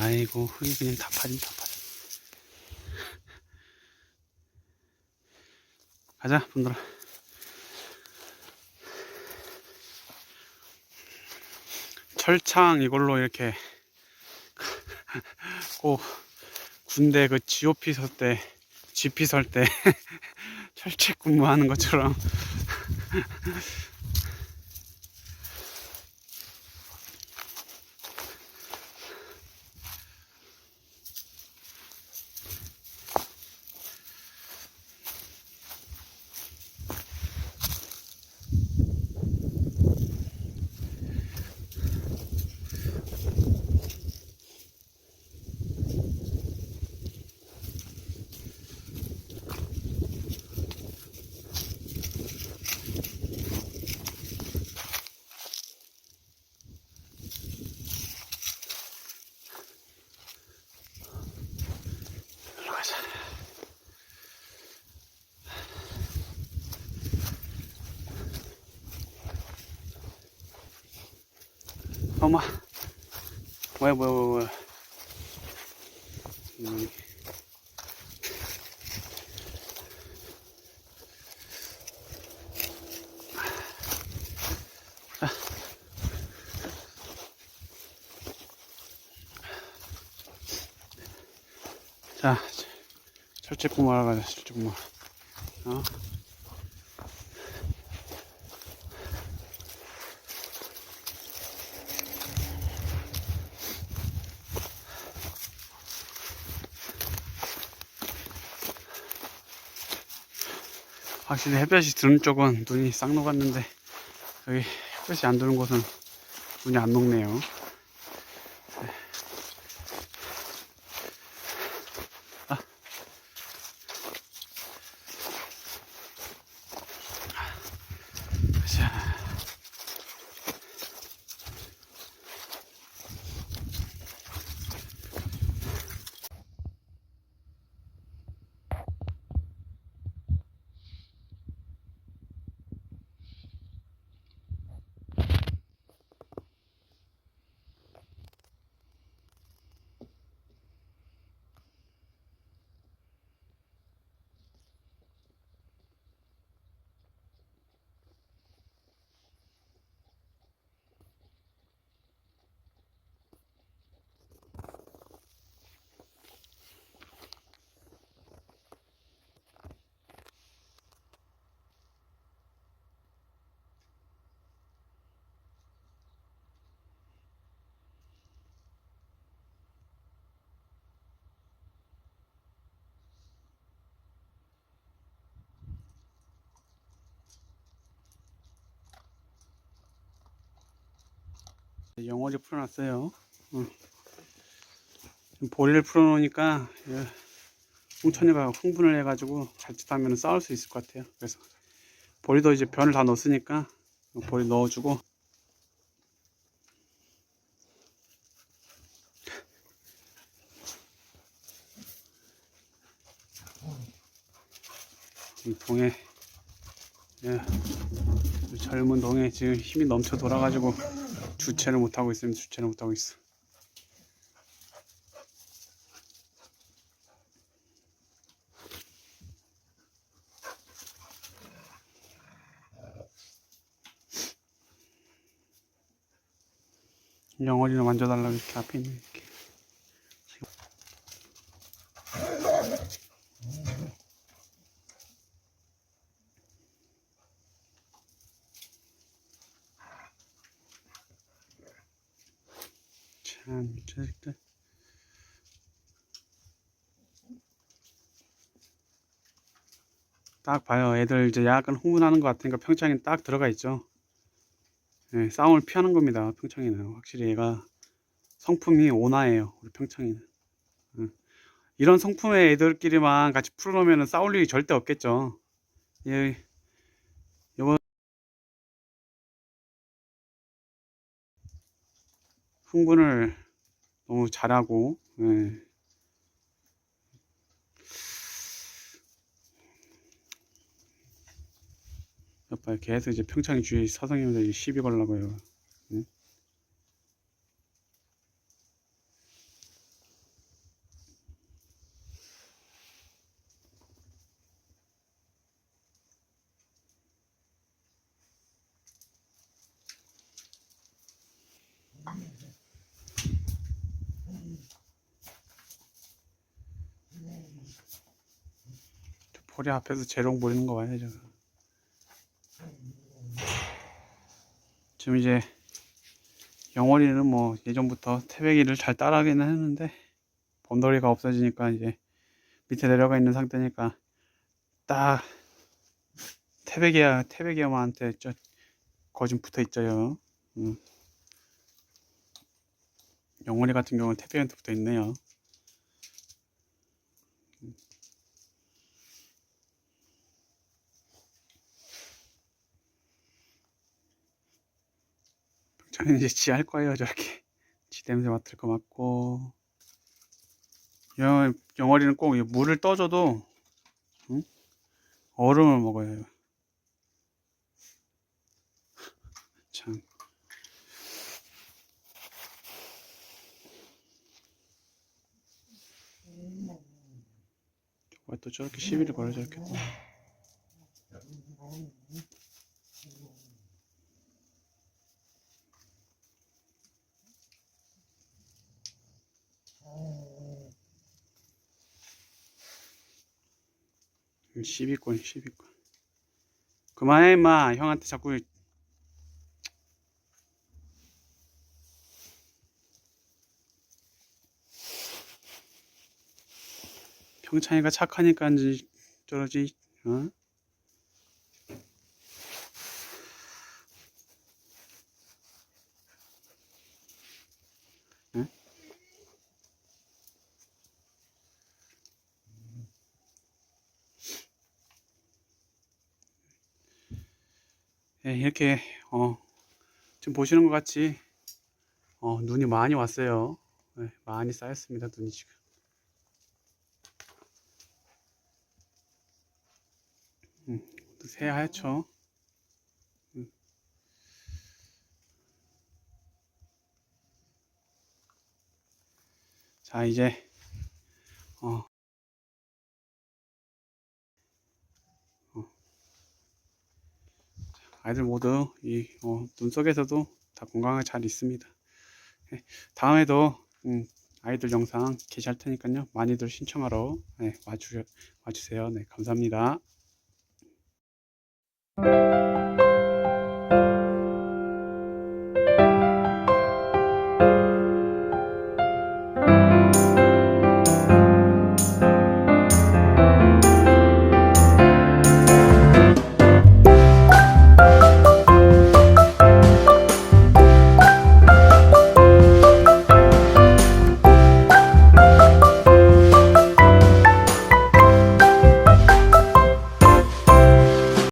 아이고 흙이 그냥 다 파진 다 파져 가자 분들아. 철창 이걸로 이렇게 꼭 군대 그 GOP 설 때, GP 설때 철책 근무하는 것처럼 엄마, 뭐야, 뭐야, 뭐야. 음. 자, 철책 구멍하러 가자, 철책 구멍. 어? 확실히 햇볕이 드는 쪽은 눈이 싹 녹았는데 여기 햇볕이 안 드는 곳은 눈이 안 녹네요. 영어지 풀어놨어요. 응. 지금 보리를 풀어놓으니까 예, 홍천이가 흥분을 해가지고 자칫하면 싸울 수 있을 것 같아요. 그래서 보리도 이제 변을 다 넣었으니까 보리 넣어주고 이 동해 예, 이 젊은 동해 지금 힘이 넘쳐 돌아가지고 주체를 못하고 있습니다. 주체를 못하고 있어. 영어리를 만져달라고 이렇게 앞에 있는 참, 이 자식들. 딱 봐요. 애들 이제 약간 흥분하는 것 같으니까 평창이 딱 들어가 있죠. 예, 싸움을 피하는 겁니다. 평창이는. 확실히 얘가 성품이 온화해요. 우리 평창이는. 예. 이런 성품의 애들끼리만 같이 풀어놓으면 싸울 일이 절대 없겠죠. 예, 흥분을 너무 잘하고 예. 옆에 계속 이제 평창 주위 사상형들 시비 걸라고요. 포리 앞에서 재롱 부리는 거 봐요, 저거. 지금 이제 영월이는 뭐 예전부터 태백이를 잘 따라가기는 했는데 봄돌이가 없어지니까 이제 밑에 내려가 있는 상태니까 딱 태백이야 태백이야만한테 저 거진 붙어 있죠요. 음. 영월이 같은 경우는 태백이한테 붙어 있네요. 저는 이제 지 할 거예요 저렇게 지 냄새 맡을 거 맡고. 영, 영어리는 꼭이 물을 떠줘도 응? 얼음을 먹어야 해요. 참. 왜또 저렇게 시비를 걸어 저렇게 또 시비권 시비권 그만해 임마 형한테 자꾸 평창이가 착하니까 저러지 어? 예, 이렇게 어, 지금 보시는 것 같이 어, 눈이 많이 왔어요. 예, 많이 쌓였습니다. 눈이 지금. 음, 또 새하얗죠. 음. 자 이제 어, 아이들 모두 이 어, 눈 속에서도 다 건강하게 잘 있습니다. 예, 다음에도 음, 아이들 영상 게시할 테니까요. 많이들 신청하러 네, 와주, 와주세요. 네, 감사합니다.